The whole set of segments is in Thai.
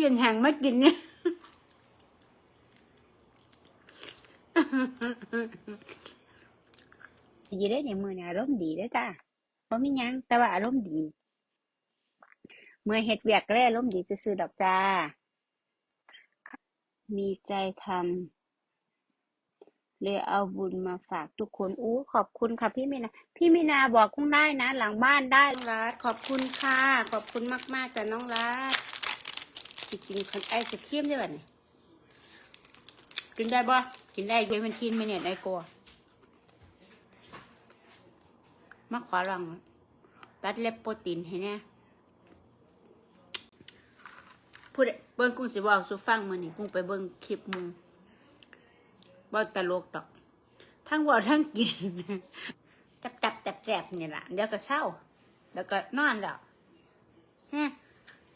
ซีนแห้งมากินเนี่ยดีได้ในมือเนี่ยอารมณ์ดีเด้จ้าบ่มียังแต่ว่าอารมณ์ดี เมื่อเฮ็ดเวียกก็เลยอารมณ์ดีซื่อๆดอกจ้า มีใจทำเลยเอาบุญมาฝากทุกคนอู้ขอบคุณค่ะพี่มีนา พี่มีนาบอกกุ้งได้นะ หลังบ้านได้น้องรัดขอบคุณค่ะ ขอบคุณมากๆจ้ะน้องรัด จริงๆคนไอศครีมได้ป่ะเนี่ยกินได้บ่กินได้เว้ยมันกินไหมเนี่ยได้กลัวมาขอลองตัดเล็บโปรตีนให้แน่พูดเบิ้งกุ้งสิบอกสุฟังมือนี่กุ้งไปเบิ้งคลิปมึงบ่ตลกดอก ทั้งเว่ทั้งกิน จับจับจับแจบนี่แหละเดี๋ยวก็เศร้า แล้วก็นอนแล้วฮะ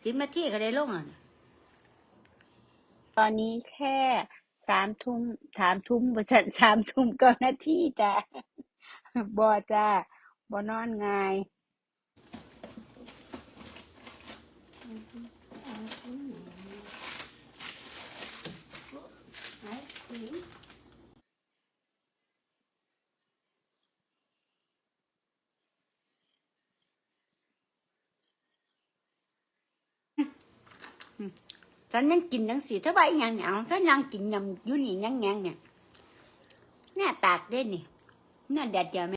สิบนาที่ก็ได้ลงอะ ตอนนี้แค่สามทุ่มสามทุ่มบริษัทสามทุ่มก็นาทีจ้าบอจ้าบอนอนง่าย ฉันยังกินยังสีถ้าใบอหยังเนี่ยเอาฉันยังกินยำอยุ่นี่ยังยังเนี่ยหน้าตากได้นี่หน้าแดดเดียวไหม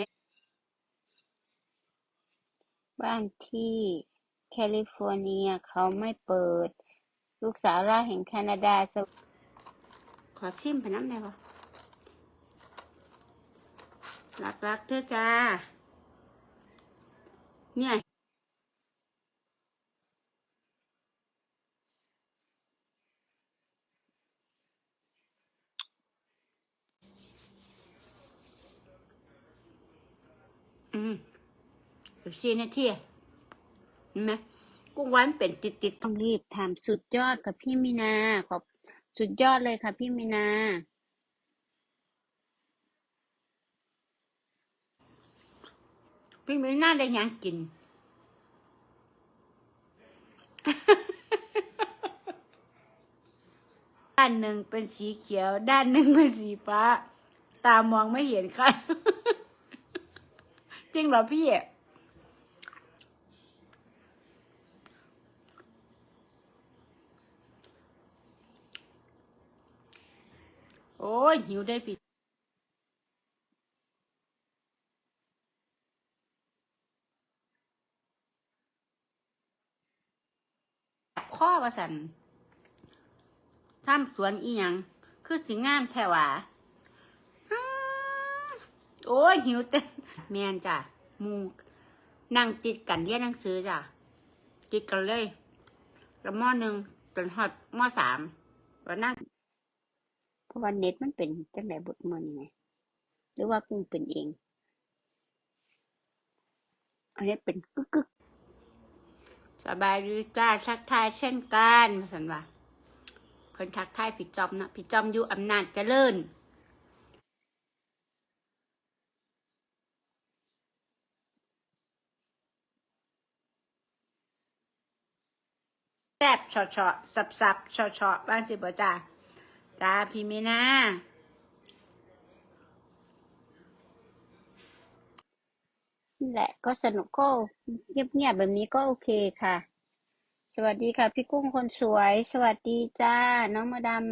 บ้านที่แคลิฟอร์เนียเขาไม่เปิด ลูกสาวล่าแห่งแคนาดาสวขอชิมไปน้ำได้ปะรักรักๆเธอจ้าเนี่ย อีกสี่นาทีเห็นไหมกุ้งหวานเป็นติดติดๆต้องรีบทำสุดยอดกับพี่มีนาขอบสุดยอดเลยค่ะ พี่มีนา พี่มีหน้าได้หยังกิน ด้านหนึ่งเป็นสีเขียว ด้านหนึ่งเป็นสีฟ้า ตามองไม่เห็นค่ะ จริงเหรอพี่ โอ้ย หิวได้พี่ข้อประสันทำสวนอีหยัง คือสิงามแท้หวาอ้าโอ้ย หิวเต้นแมนจ้ะมูนั่งติดกันเรียนหนังสือจ้ะติดกันเลย แล้วมอหนึ่งจนฮอดมอสามก็นั่ง ราะว่าเน็ตมันเป็นจังไดบทมันไงหรือว่ากุ้งเป็นเอง อันนี้เป็นกึกกึกสบายดีจ้าทักทายเช่นกันมาสันว่าเพิ่นทักทายพี่จอมนะพี่จอมอยู่อำนาจเจริญแซบเฉาะเฉาะสับสับเฉาะเฉาะบ้านสิบ่จ้า จ้าพี่มีนานี่แหละก็สนุกก็เงียบๆแบบนี้ก็โอเคค่ะ สวัสดีค่ะ พี่กุ้งคนสวย สวัสดีจ้า น้องมาดาม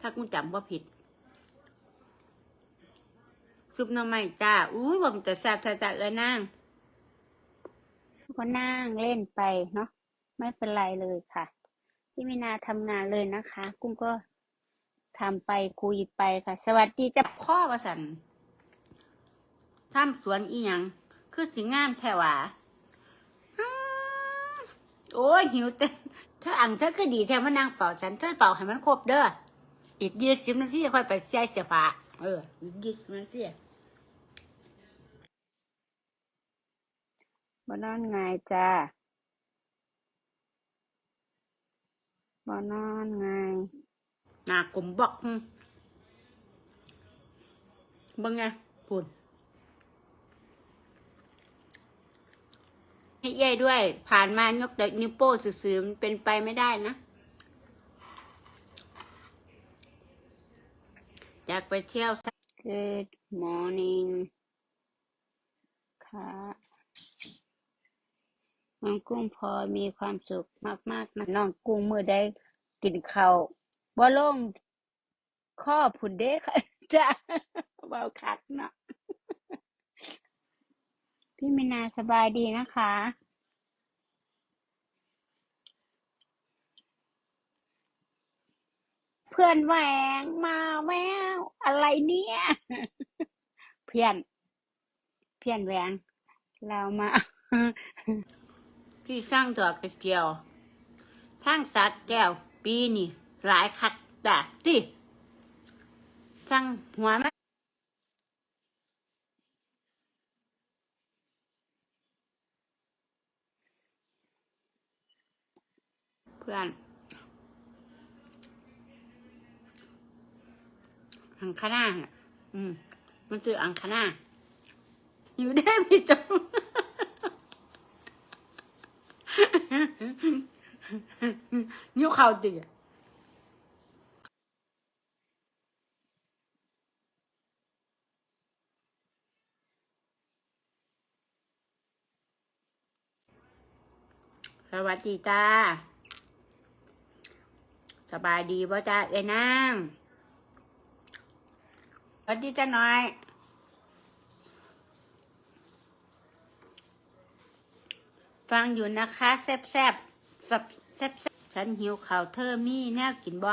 ถ้ากูจำว่าผิดซุปหน่อไม้จ้าอุ้ยบ่มนจะแซ่บแท้จ้าเอ้ยนางก็นั่งเล่นไปเนาะไม่เป็นไรเลยค่ะพี่มินาทำงานเลยนะคะ กุ้งก็ ทำไปคุยไปค่ะ สวัสดีจ้าข้อประสันทำสวนอีหยัง คือสิงามแท้หวาอ้าโอ้ยหิวเต้นเธออังเธอก็ดีแท้มานั่งเฝ้าฉันเธอเฝ้าให้มันครบเด้ออีกยี่สิบนาทีค่อยไปเสียเสียฟ้าเอออีกยี่สิบนาทีบอนอนไงายจ้าบอนอนไงาย น่ากลมบอกบังไงพูดให้เย่ด้วย ผ่านมายกแต่นิ้วโป้สื่อๆมันเป็นไปไม่ได้นะ อยากไปเที่ยว Good morning ค่ะน้องกุ้งพอมีความสุขมากๆนะน้องกุ้งเมื่อได้กินข้าว บ่ลงข้อผุนเด้ค่ะจ้าเบาคักเนาะพี่มินาสบายดีนะคะ เพื่อนแหวงมาแววอะไรเนี่ย เพื่อน เพื่อนแหวง เรามาที่สร้างดอกกระเจียวทางสัตว์แก้วปีนี่ หลายคักจ้ะที่สร้างหัวมันเพื่อนอังคณาน่ะอืม มันชื่ออังคณาอยู่ได้ไม่จบนิ้วเข่าดิ สวัสดีจ้า สบายดีป่ะจ้าเอ้ยนางสวัสดีจ้าหน่อยฟังอยู่นะคะแซบแซบสับแซบแซบฉันหิวข่าวเธอมีแนวกินบ่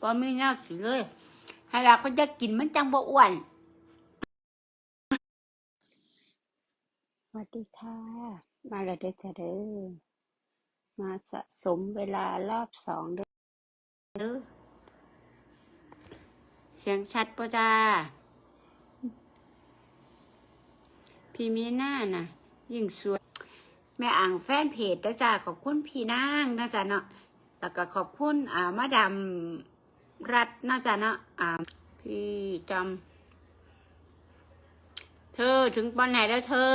บ่มีแนวกินเลยให้เราก็จะกินมันจังบ่อ้วน สวัส ดีค่ะ มาแล้วเด้อจ้ะเด้อมาสะสมเวลารอบสองเด้อเด้อเสียงชัดปะจ้า พี่มีหน้าน่ะ ยิ่งสวย แม่อ่างแฟนเพจนะจ้าขอบคุณพี่นางนะจ๊ะเนาะแล้วก็ขอบคุณอ่ามาดามรัฐนะจ๊ะเนาะอ่าพี่จำเธอถึงปอนไหนแล้วเธอ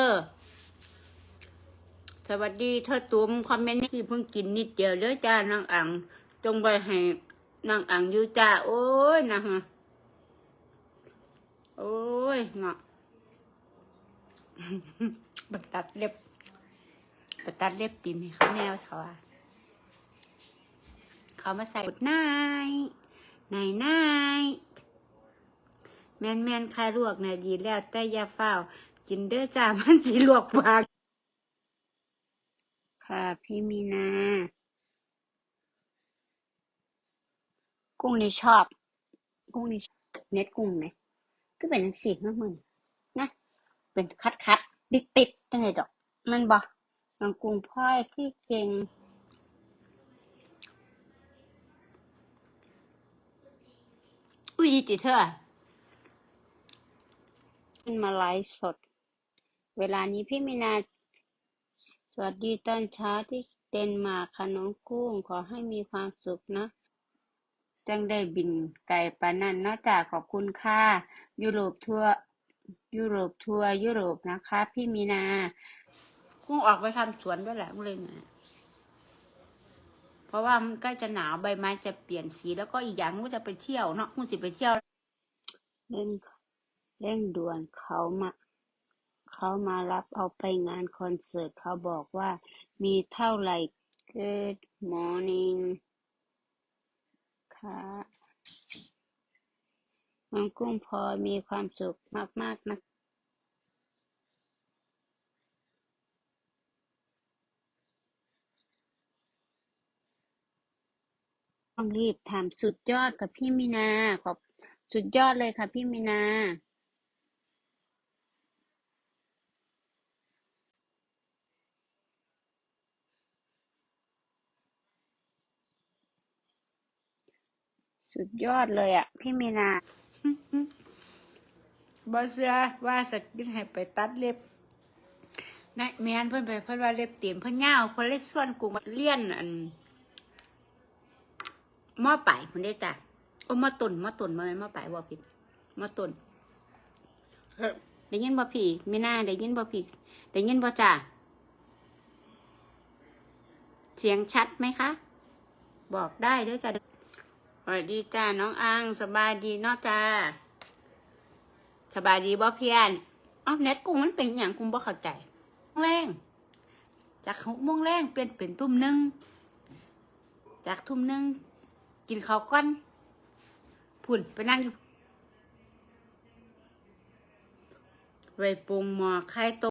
สวัสดีเธอตุ้มคอมเมนต์นี่เพิ่งกินนิดเดียวเด้จ้านางอ่างจงไปให้นางอ่างอยู่จ้าโอ้ยนะฮะโอ้ยเนาะบัตัดเล็บบัตัดเล็บตีนให้เขาแนวเขาอะเขามาใส่บุดนายนายนายแมนแมนๆใครลวกน่ะดีแล้วแต่ยาเฝ้ากินเด้อจ้ามันสิลวกปาก พี่มีนา กุ้งนี่ชอบ กุ้งนี่เน็ตกุ้งไหมก็เป็นจังสีเมื่อมันนะ เป็นคัดคัดติดติดๆจังไงดอก มันบอกน้องกุ้งพ่อยที่เก่งอุ้ยดีจิเธอขึ้นมาไลฟ์สด เวลานี้พี่มีนาส วัสดีตอนเช้าที่เดนมาร์กค่ะน้องกุ้งขอให้มีความสุขนะจังได้บินไกลปานนั้นนอกจากขอบคุณค่ะ ยุโรปทัวร์ยุโรปทัวร์ยุโรปนะคะ พี่มีนา กุ้งออกไปทำสวนด้วยแหละกุ้งเลยเนี่ยเพราะว่ามันใกล้จะหนาวใบไม้จะเปลี่ยนสีแล้วก็อีกอย่างกุ้งจะไปเที่ยวเนาะกุ้งสิไปเที่ยวเร่งเร่งด่วนเขามา เขามารับเอาไปงานคอนเสิร์ต เขาบอกว่ามีเท่าไหร่ Good morning ค่ะน้องกุ้งพอมีความสุขมาก ๆ นะต้องรีบทำสุดยอดกับพี่มีนาขอบสุดยอดเลยค่ะพี่มีนา สุดยอดเลยอะ พี่มีนาบอเสือว่าสกินให้ไปตัดเล็บนายแมนเพิ่อนไปเพิ่อนว่าเล็บเตียนเพิ่อนยาเพิ่อนเลยส่วนกูมาเลี้ยนอันหม้อไปเพิ่นได้จ้ะโอ้ม้อตุ่นม้อตุ่นมาหม้อไปบ่ผิดม้อตุ่นเอ้อได้ยินบ่พี่ไม่น่าได้ยินบ่พี่ได้ยินบ่จ้ะเสียงชัดไหมคะ บอกได้ด้วยจ้ะ วัสดีจ้าน้องอังสบายดีเนาะจ้าสบายดีบ่เพียนอ้าวเน็ตกุ้งมันเป็นอย่างกุ้งบ่เข้าใจแรงจากหกโมงแรงเปลี่ยนเป็นทุ่มหนึ่งจากทุ่มหนึ่งกินข้าวก้อนพุ่นไปนั่งอยู่ไปปรุงหมอไข่ต้ม